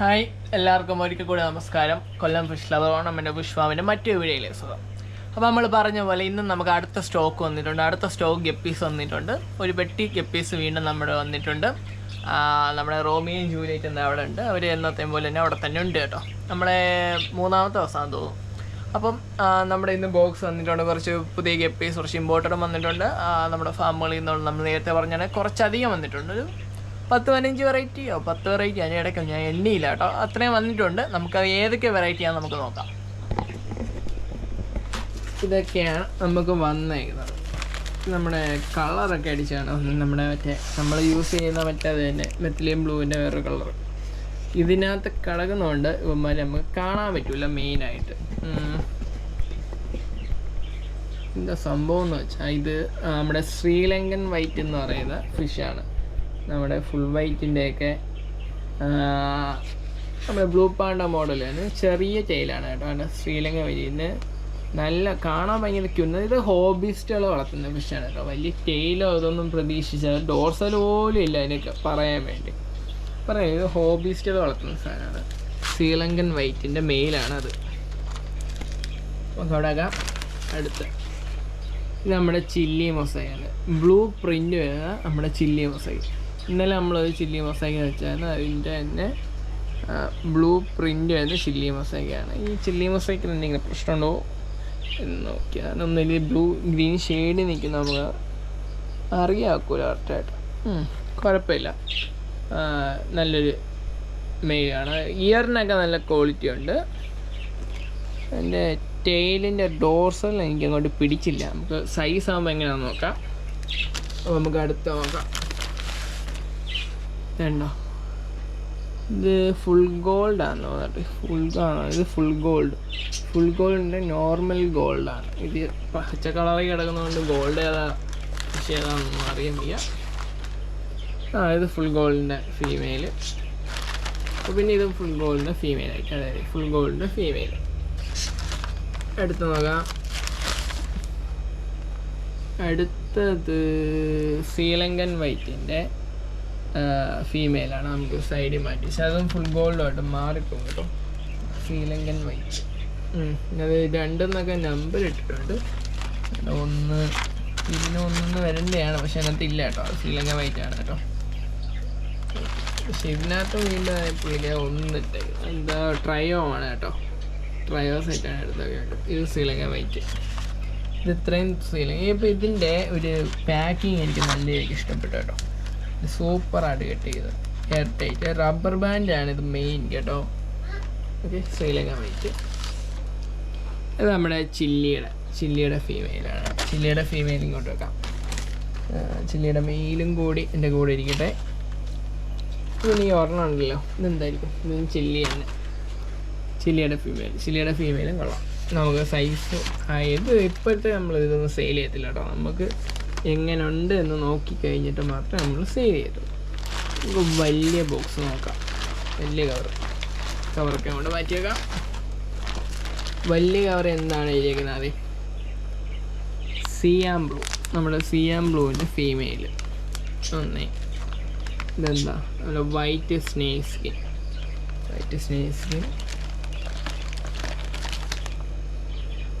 Hi എല്ലാവർക്കും ഒരിക്കൽ കൂടി നമസ്കാരം. കൊല്ലം ഫിഷ് ലവർ ഓണമെന്റെ പുഷ്പാവിന്റെ മറ്റു വീഡിയോയിലെ സുഖം അപ്പോൾ നമ്മൾ പറഞ്ഞ പോലെ ഇന്ന് നമുക്ക് അടുത്ത സ്റ്റോക്ക് വന്നിട്ടുണ്ട്. അടുത്ത സ്റ്റോക്ക് ഗപ്പീസ് വന്നിട്ടുണ്ട്. ഒരു പെട്ടി ഗപ്പീസ് വീണ്ടും നമ്മുടെ വന്നിട്ടുണ്ട്. നമ്മുടെ റോമിയും ജൂലിയറ്റ് എന്താ അവിടെ ഉണ്ട്. അവർ എന്നത്തെയും പോലെ തന്നെ അവിടെ തന്നെ ഉണ്ട് കേട്ടോ. നമ്മളെ മൂന്നാമത്തെ അവസാനം തോന്നുന്നു. അപ്പം നമ്മുടെ ഇന്ന് ബോക്സ് വന്നിട്ടുണ്ട്. കുറച്ച് പുതിയ ഗപ്പീസ് കുറച്ച് ഇമ്പോർട്ടഡും വന്നിട്ടുണ്ട്. നമ്മുടെ ഫാമുകളിൽ നിന്നുള്ള നമ്മൾ നേരത്തെ പറഞ്ഞാൽ കുറച്ചധികം വന്നിട്ടുണ്ട്. ഒരു പത്ത് പതിനഞ്ച് വെറൈറ്റിയോ? പത്ത് വെറൈറ്റി അതിന്റെ ഇടയ്ക്ക് ഞാൻ എണ്ണിയില്ല കേട്ടോ. അത്രയും വന്നിട്ടുണ്ട്. നമുക്ക് ഏതൊക്കെ വെറൈറ്റിയാണെന്ന് നമുക്ക് നോക്കാം. ഇതൊക്കെയാണ് നമുക്ക് വന്നേക്കുന്നത്. നമ്മുടെ കളറൊക്കെ അടിച്ചാണ് നമ്മുടെ മറ്റേ നമ്മൾ യൂസ് ചെയ്യുന്ന മറ്റേ അത് തന്നെ മെത്തിലിയം ബ്ലൂവിന്റെ വേറൊരു കളർ ഇതിനകത്ത് കിടക്കുന്നതുകൊണ്ട് ഇവന്മാർ നമുക്ക് കാണാൻ പറ്റില്ല മെയിനായിട്ട് എന്താ സംഭവം എന്ന് വെച്ചാൽ ഇത് നമ്മുടെ ശ്രീലങ്കൻ വൈറ്റ് എന്ന് പറയുന്ന ഫിഷാണ് നമ്മുടെ ഫുൾ വൈറ്റിന്റെയൊക്കെ നമ്മുടെ ബ്ലൂ പാണ്ട മോഡലാണ് ചെറിയ ചെയിലാണ് കേട്ടോ ശ്രീലങ്ക വൈറ്റിന് നല്ല കാണാൻ ഭയങ്കര ക്യുന്നത് ഇത് ഹോബിസ്റ്റുകൾ വളർത്തുന്ന ഫിഷാണ് കേട്ടോ. വലിയ ടെയിലോ അതൊന്നും പ്രതീക്ഷിച്ചാൽ ഡോർസൽ പോലും ഇല്ല അതിനൊക്കെ പറയാൻ വേണ്ടി. പറയാം ഇത് ഹോബിസ്റ്റുകൾ വളർത്തുന്ന സാധനമാണ്. ശ്രീലങ്കൻ വൈറ്റിന്റെ മെയിലാണ് അത്. നമുക്ക് അവിടെ അടുത്ത്. ഇത് നമ്മുടെ ചില്ലി മൊസൈക്കാണ് ബ്ലൂ പ്രിന്റ് വരുന്ന നമ്മുടെ ചില്ലി മൊസൈക്ക് ഇന്നലെ നമ്മളൊരു ചില്ലി മസാല വെച്ചായിരുന്നു. അതിന്റെ തന്നെ ബ്ലൂ പ്രിന്റ് വരുന്ന ചില്ലി മസാലയാണ് ഈ ചില്ലി മസാലയ്ക്ക് എന്തെങ്കിലും പ്രശ്നമുണ്ടോ? എന്ന് നോക്കിയാൽ ഒന്നിൽ ബ്ലൂ ഗ്രീൻ ഷെയ്ഡ് നിൽക്കുന്ന നമുക്ക് അറിയാക്കൂല കറക്റ്റായിട്ട്. കുഴപ്പമില്ല. നല്ലൊരു മെയിലാണ്. ഇയറിനൊക്കെ നല്ല ക്വാളിറ്റി ഉണ്ട്. എന്റെ ടെയിലിന്റെ ഡോർസൽ എനിക്ക് അങ്ങോട്ട് പിടിച്ചില്ല. നമുക്ക് സൈസ് ആകുമ്പോൾ എങ്ങനെയാണെന്ന് നോക്കാം. നമുക്ക് അടുത്ത് നോക്കാം. ഇതുണ്ടോ? ഇത് ഫുൾ ഗോൾഡ് ആണെന്ന് തോന്നിട്ട് ഫുൾ ആണോ. ഇത് ഫുൾ ഗോൾഡ് ഫുൾ ഗോൾഡിന്റെ നോർമൽ ഗോൾഡാണ് ഇത് പച്ച കളറിൽ കിടക്കുന്നതുകൊണ്ട് ഗോൾഡ് ഏതാ പക്ഷേ ഏതാണെന്നൊന്നും വയ്യ. ആ ഇത് ഫുൾ ഗോൾഡിന്റെ ഫീമെയിൽ അപ്പോൾ പിന്നെ ഇത് ഫുൾ ഗോൾഡിന്റെ ഫീമെയിൽ ആയിട്ട് അതായത് ഫുൾ ഗോൾഡിന്റെ ഫീമെയിൽ അടുത്ത് നോക്കാം. അടുത്തത് ശ്രീലങ്കൻ വൈറ്റിന്റെ ഫീമെയിലാണ് നമുക്ക് സൈഡിൽ മാറ്റി. പക്ഷെ അതും ഫുൾ ഗോൾഡായിട്ട് മാറിപ്പോകും കേട്ടോ. ശ്രീലങ്കൻ വൈറ്റ് അത് രണ്ടെന്നൊക്കെ നമ്പർ ഇട്ടിട്ടുണ്ട്. ഒന്ന് ഇതിന് ഒന്നൊന്ന് വരേണ്ടതാണ് പക്ഷെ അതിനകത്ത് ഇല്ല കേട്ടോ. ശ്രീലങ്കൻ വൈറ്റ് ആണ് കേട്ടോ. പക്ഷെ ഇതിനകത്ത് വീണ്ടും ഒന്ന് ഒന്നിട്ട് എന്താ ട്രയോ ആണ് കേട്ടോ. ട്രയോ സെറ്റാണ് എടുത്തത് ഇത് ശ്രീലങ്കൻ വൈറ്റ് ഇത് ഇത്രയും ശ്രീലങ്ക ഇപ്പോൾ ഇതിന്റെ ഒരു പാക്കിങ് എനിക്ക് നല്ല ഇഷ്ടപ്പെട്ടു കേട്ടോ. സൂപ്പറായിട്ട് കട്ട് ചെയ്ത് എയർ ടൈറ്റ് റബ്ബർ ബാൻഡാണ് ഇത് മെയിൻ കേട്ടോ. ഓക്കെ ശ്രീലങ്ക വൈറ്റ് ഇത് നമ്മുടെ ചില്ലിയുടെ ചില്ലിയുടെ ഫീമെയിലാണ് ചില്ലിയുടെ ഫീമെയിൽ ഇങ്ങോട്ട് വെക്കാം. ചില്ലിയുടെ മെയിലും കൂടി എന്റെ കൂടെ ഇരിക്കട്ടെ. പിന്നെ ഈ ഒരെണ്ണം ഉണ്ടല്ലോ. ഇതെന്തായിരിക്കും? ഇതും ചില്ലി തന്നെ. ചില്ലിയുടെ ഫീമെയിൽ ചില്ലിയുടെ ഫീമെയിലും കൊള്ളാം. നമുക്ക് സൈസ് ആയത് ഇപ്പോഴത്തെ നമ്മൾ ഇതൊന്നും സെയിൽ ചെയ്യത്തില്ല കേട്ടോ. നമുക്ക് എങ്ങനെ ഉണ്ട് എന്ന് നോക്കി കഴിഞ്ഞിട്ട് മാത്രമേ നമ്മൾ സേവ് ചെയ്യത്തുള്ളൂ. വലിയ ബോക്സ് നോക്കാം. വലിയ കവർ കവറൊക്കെ കൊണ്ട് മാറ്റിയേക്കാം വലിയ കവർ എന്താണ് എഴുതിയേക്കുന്നത് സിയാം ബ്ലൂ നമ്മുടെ സിയാം ബ്ലൂവിന്റെ ഫീമെയിൽ ഒന്നേ. ഇതെന്താ? നമ്മുടെ white snake skin white snake skin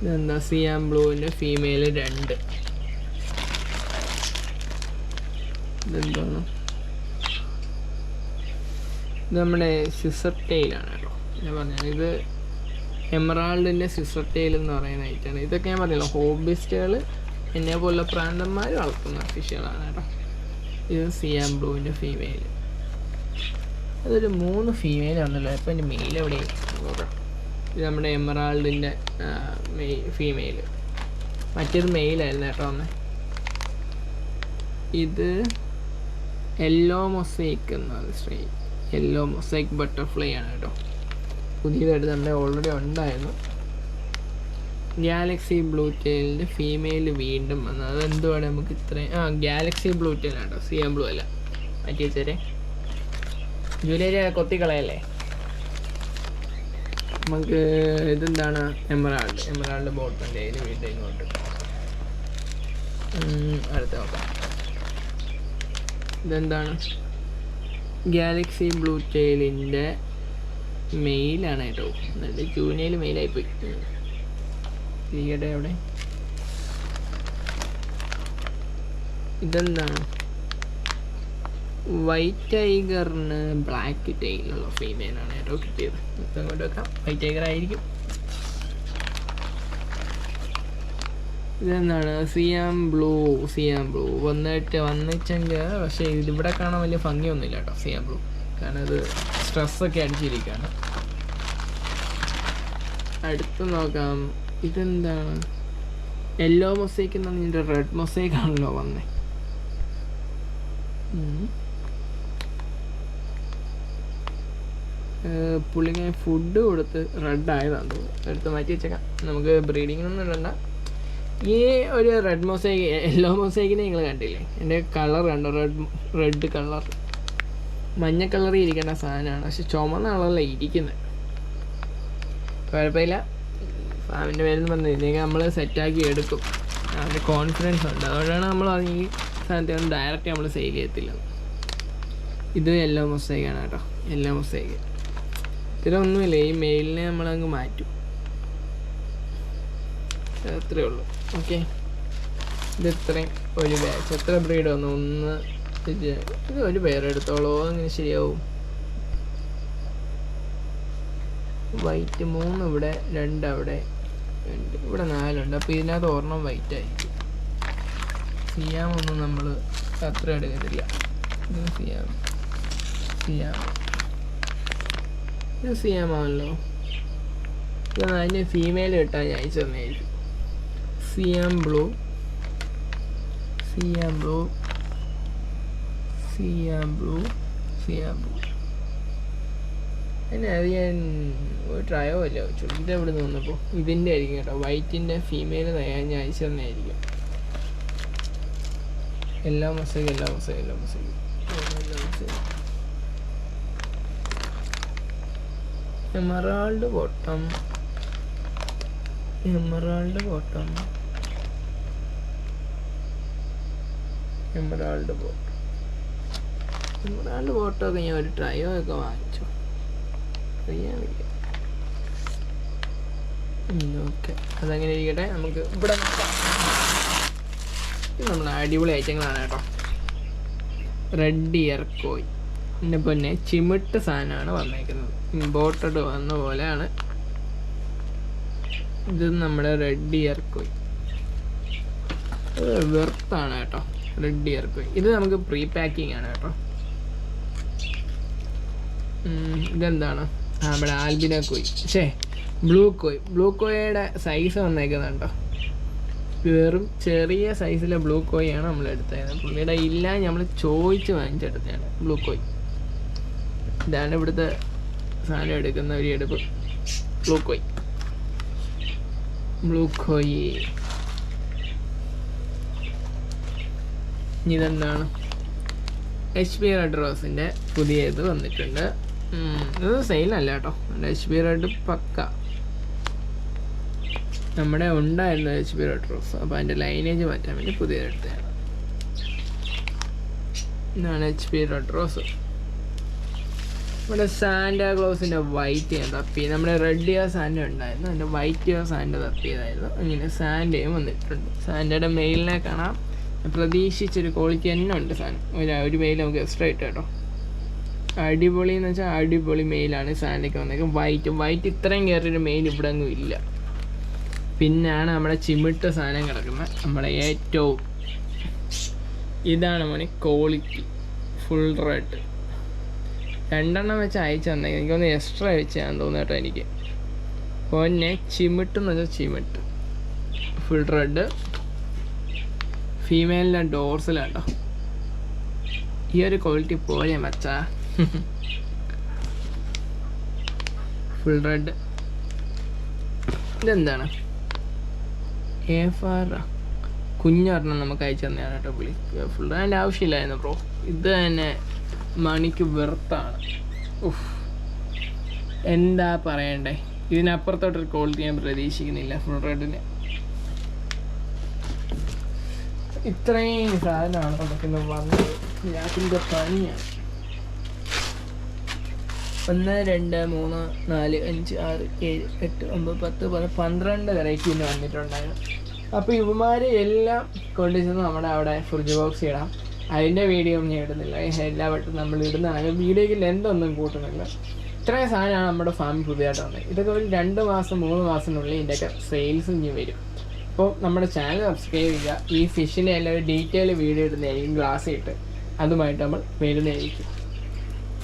ഇതെന്താ? സിയാം ബ്ലൂവിന്റെ ഫീമെയിൽ രണ്ട്. ഇത് നമ്മുടെ സിസർ ടെയിലാണ് ഞാൻ പറഞ്ഞത് ഇത് എമറാൾഡിന്റെ സിസർ ടെയിൽ എന്ന് പറയുന്ന ഐറ്റാണ് ഇതൊക്കെ ഞാൻ പറഞ്ഞല്ലോ ഹോബിസ്റ്റുകൾ എന്നെ പോലുള്ള പ്രാന്തന്മാർ വളർത്തുന്ന ഫിഷുകളാണ് കേട്ടോ. ഇത് സിയാം ബ്ലൂവിന്റെ ഫീമെയിൽ അതൊരു മൂന്ന് ഫീമെയിൽ ആണല്ലോ ഇപ്പം എന്റെ മെയിൽ എവിടെ ഇത് നമ്മുടെ എമറാൾഡിന്റെ മെയ് ഫീമെയിൽ മറ്റേത് മെയിലായിരുന്നു കേട്ടോ ഒന്ന് ഇത് യെല്ലോ മൊസൈക്ക് എന്നാണ് ശ്രീ എല്ലോ മൊസൈക്ക് ബട്ടർഫ്ലൈ ആണ് കേട്ടോ. പുതിയതായിട്ട് നമ്മുടെ ഓൾറെഡി ഉണ്ടായിരുന്നു. ഗാലക്സി ബ്ലൂ ടെയിലിന്റെ ഫീമെയിൽ വീണ്ടും വന്നു. അതെന്തുവാണ് നമുക്ക് ഇത്രയും? ആ ഗാലക്സി ബ്ലൂ ടെയിൽ കേട്ടോ. സി എം ബ്ലൂ അല്ല. മാറ്റി വെച്ചേരെ. ജൂലൈ കൊത്തിക്കളയല്ലേ? നമുക്ക് ഇതെന്താണ്? എമറാൾഡ് എമറാൾഡ് ബോട്ടിന്റെ വീണ്ടും ഇങ്ങോട്ട്. അടുത്ത നോക്കാം. ഇതെന്താണ്? ഗാലക്സി ബ്ലൂ ടെയിലിന്റെ മെയിലാണ് കേട്ടോ എന്നിട്ട് ജൂനിയയിൽ മെയിലായിപ്പോയി തീയുടെ അവിടെ ഇതെന്താണ്? വൈറ്റ് ടൈഗറിന് ബ്ലാക്ക് ടൈലുള്ള ഫീമെയിലാണ് കേട്ടോ കിട്ടിയത്. അങ്ങോട്ട് വെക്കാം. വൈറ്റ് ടൈഗർ ആയിരിക്കും. ഇതെന്താണ്? സിയാം ബ്ലൂ സിയാം ബ്ലൂ. വന്നിട്ട് വന്നിച്ചെങ്കിൽ പക്ഷേ ഇതിവിടെ കാണാൻ വലിയ ഭംഗിയൊന്നുമില്ല കേട്ടോ സിയാം ബ്ലൂ. കാരണം ഇത് സ്ട്രെസ്സൊക്കെ അടിച്ചിരിക്കുകയാണ്. അടുത്ത് നോക്കാം. ഇതെന്താണ്? യെല്ലോ മൊസൈക്ക് എന്ന് പറഞ്ഞിട്ട് റെഡ് മൊസൈക്ക് ആണല്ലോ വന്നേ. പുള്ളിക്ക് ഫുഡ് കൊടുത്ത് റെഡ് ആയതാണ് തോന്നുന്നു. എടുത്ത് മാറ്റി വെച്ചേക്കാം. നമുക്ക് ബ്രീഡിങ്ങിനൊന്നും ഇടണ്ട. ഈ ഒരു റെഡ് മൊസൈക്ക് യെല്ലോ മൊസൈക്കിനെ നിങ്ങൾ കണ്ടില്ലേ? എന്റെ കളർ കണ്ടോ? റെഡ് റെഡ് കളർ മഞ്ഞ കളറിൽ ഇരിക്കേണ്ട സാധനമാണ്. പക്ഷെ ചുമന്ന കളറല്ല ഇരിക്കുന്നത് കുഴപ്പമില്ല. ഫാമിന്റെ പേരെന്ന് പറഞ്ഞു ഇതിനൊക്കെ നമ്മൾ സെറ്റാക്കി എടുക്കും. അതിന് കോൺഫിഡൻസ് ഉണ്ട്. അതുകൊണ്ടാണ് നമ്മൾ ഈ സാധനത്തെ ഡയറക്റ്റ് നമ്മൾ സെയിൽ ചെയ്യത്തില്ല ഇത് യെല്ലോ മൊസൈക്കാണ് കേട്ടോ. യെല്ലോ മൊസൈക്ക് ഇതിലൊന്നുമില്ല. ഈ മെയിലിനെ നമ്മളങ്ങ് മാറ്റും. അത്രേ ഉള്ളൂ. ഓക്കെ ഇത് ഇത്രയും ഒരു ബാച്ച് എത്ര ബ്രീഡ് വന്നു? ഒന്ന് ഇത് ഒരു പേരെടുത്തോളോ അങ്ങനെ ശരിയാവും. വൈറ്റ് മൂന്ന് ഇവിടെ രണ്ട് അവിടെ രണ്ട്. ഇവിടെ നാലുണ്ട്. അപ്പോൾ ഇതിനകത്ത് ഒരെണ്ണം വൈറ്റ് ആയിരിക്കും. സിയാമൊന്നും നമ്മൾ അത്ര എടുക്കത്തില്ല. ഇത് സിയാം സിയാം ഇത് സിയാമാണല്ലോ അതിന് ഫീമെയിൽ കിട്ടാൻ ഞാൻ അയച്ചു തന്നെയായിരിക്കും സിയാം blue cm blue cm blue സിയാം blue അതിനെ അത് ഞാൻ ഒരു ട്രയോ അല്ല? ഇത് എവിടെ നിന്ന് വന്നപ്പോൾ ഇതിന്റെ ആയിരിക്കും കേട്ടോ. വൈറ്റിന്റെ ഫീമെയിൽ ഞാൻ അയച്ചു തന്നെയായിരിക്കും എല്ലാ മസയും എല്ലാ മസയും എല്ലാ മസയും emerald bottom. Emerald bottom. Emerald boat. Emerald bottom ഒക്കെ ഞാൻ ഒരു ട്രയോ ഒക്കെ വാങ്ങിച്ചു ഓക്കെ. അതങ്ങനെ ഇരിക്കട്ടെ? നമുക്ക് ഇവിടെ നമ്മൾ അടിപൊളി ഐറ്റങ്ങളാണ് കേട്ടോ. റെഡ് ഇയർ കോയി. പിന്നെ പിന്നെ ചിമിട്ട് സാധനമാണ് വന്നേക്കുന്നത്. ഇമ്പോർട്ടഡ് വന്ന പോലെയാണ്. ഇത് നമ്മുടെ റെഡ് ഇയർ കോയി. വെർത്താണ് കേട്ടോ? റെഡ് ഇയർ ഇത് നമുക്ക് പ്രീ പാക്കിംഗ് ആണ് കേട്ടോ. ഇതെന്താണ്? ആ നമ്മുടെ ആൽബിന കോയി ഷേ ബ്ലൂ കോയി ബ്ലൂ കോയയുടെ സൈസ് വന്നേക്കുന്നുണ്ടോ? വെറും ചെറിയ സൈസിലെ ബ്ലൂ കോയാണ് നമ്മൾ എടുത്തത് പുള്ളിയുടെ ഇല്ല നമ്മൾ ചോദിച്ച് വാങ്ങിച്ചെടുത്തതാണ് ബ്ലൂ കോയി ഇതാണ് ഇവിടുത്തെ സാധനം എടുക്കുന്ന ഒരു എടുപ്പ്. ബ്ലൂ കോയി ബ്ലൂ കോയ് ഇതെന്താണ്? എച്ച് പി റെഡ് റോസിന്റെ പുതിയ ഇത് വന്നിട്ടുണ്ട് ഇത് സെയിലല്ല കേട്ടോ. എച്ച് പി റെഡ് പക്ക. നമ്മുടെ ഉണ്ടായിരുന്ന എച്ച് പി റെഡ് റോസ് അപ്പോൾ അതിന്റെ ലൈനേജ് മാറ്റാൻ വേണ്ടി പുതിയതെടുത്തതാണ് ഇതാണ് എച്ച് പി റെഡ് റോസ് നമ്മുടെ സാൻഡാ ക്ലോസിന്റെ വൈറ്റ് ഞാൻ തപ്പി. നമ്മുടെ റെഡ് ഇയർ സാൻഡ ഉണ്ടായിരുന്നു. അതിന്റെ വൈറ്റ് ഇയർ സാൻഡ് തപ്പിയതായിരുന്നു. അങ്ങനെ സാൻഡയും വന്നിട്ടുണ്ട്. സാൻഡയുടെ മെയിലിനെ കാണാം. പ്രതീക്ഷിച്ചൊരു ക്വാളിറ്റി തന്നെ ഉണ്ട് സാധനം ഒരു ഒരു മെയിൽ നമുക്ക് എക്സ്ട്രാ ഇട്ട് കേട്ടോ. അടിപൊളി എന്ന് വെച്ചാൽ അടിപൊളി മെയിലാണ് സാൻഡയ്ക്ക് വന്നേക്കുന്നത്. വൈറ്റ് വൈറ്റ് ഇത്രയും കയറിയൊരു മെയിൽ ഇവിടെ ഒന്നും ഇല്ല. പിന്നെയാണ് നമ്മുടെ ചിമിട്ട സാധനം കിടക്കുന്നത്. നമ്മുടെ ഏറ്റവും ഇതാണ് മോനെ ക്വാളിറ്റി ഫുൾ റെഡ് രണ്ടെണ്ണം വെച്ച് അയച്ചു തന്നേക്കും എനിക്കൊന്ന് എക്സ്ട്രാ ഞാൻ തോന്നുന്നു കേട്ടോ എനിക്ക്. പിന്നെ ചിമിട്ട് എന്ന് വെച്ചാൽ ചിമിട്ട്. ഫുൾ റെഡ് ഫീമെയിലിന്റെ ഡോർസിലുണ്ടോ ഈ ഒരു ക്വാളിറ്റി പോലെ മച്ച. ഫുൾ റെഡ് ഇതെന്താണ്? എ ഫാർ കുഞ്ഞൊരെണ്ണം നമുക്ക് അയച്ചു തന്നെയാണ് കേട്ടോ പുള്ളി. ഫുൾ റെഡിന്റെ ആവശ്യമില്ലായിരുന്നു ബ്രോ ഇത് തന്നെ മണിക്ക് വെറുത്താണ്. ഉഫ്. എന്താ പറയണ്ടേ? ഇതിനപ്പുറത്തോട്ടൊരു ക്വാളിറ്റി ഞാൻ പ്രതീക്ഷിക്കുന്നില്ല ഫുൾ റെഡിന് ഇത്രയും സാധനമാണ് നമുക്കിന്ന് വന്നത്. ഞാത്തിന്റെ പണിയാണ് ഒന്ന് രണ്ട് മൂന്ന് നാല് അഞ്ച് ആറ് ഏഴ് എട്ട് ഒമ്പത് പത്ത് പതിനൊന്ന് പന്ത്രണ്ട് വെറൈറ്റി ഇന്ന് വന്നിട്ടുണ്ടായിരുന്നു. അപ്പോൾ ഇവമാരെ എല്ലാം കൊണ്ടുചെന്ന് നമ്മുടെ അവിടെ ഫ്രിഡ്ജ് ബോക്സ് ഇടാം. അതിന്റെ വീഡിയോ ഒന്നും ഇടുന്നില്ല. എല്ലാ വട്ടം നമ്മൾ ഇടുന്നതാണ്. വീഡിയോയ്ക്ക് ലെന്ത് ഒന്നും കൂട്ടുന്നില്ല. ഇത്രയും സാധനമാണ് നമ്മുടെ ഫാമിൽ പുതിയതായിട്ട് വന്നത്. ഇതൊക്കെ ഒരു രണ്ട് മാസം മൂന്ന് മാസത്തിനുള്ളിൽ ഇതിന്റെയൊക്കെ സെയിൽസ് ഇനി വരും. അപ്പോൾ നമ്മുടെ ചാനൽ സബ്സ്ക്രൈബ് ചെയ്യുക. ഈ ഫിഷിന്റെ എല്ലാം ഒരു ഡീറ്റെയിൽ വീഡിയോ ഇടുന്നതായിരിക്കും ഗ്ലാസ് ഇട്ട് അതുമായിട്ട് നമ്മൾ വരുന്നതായിരിക്കും.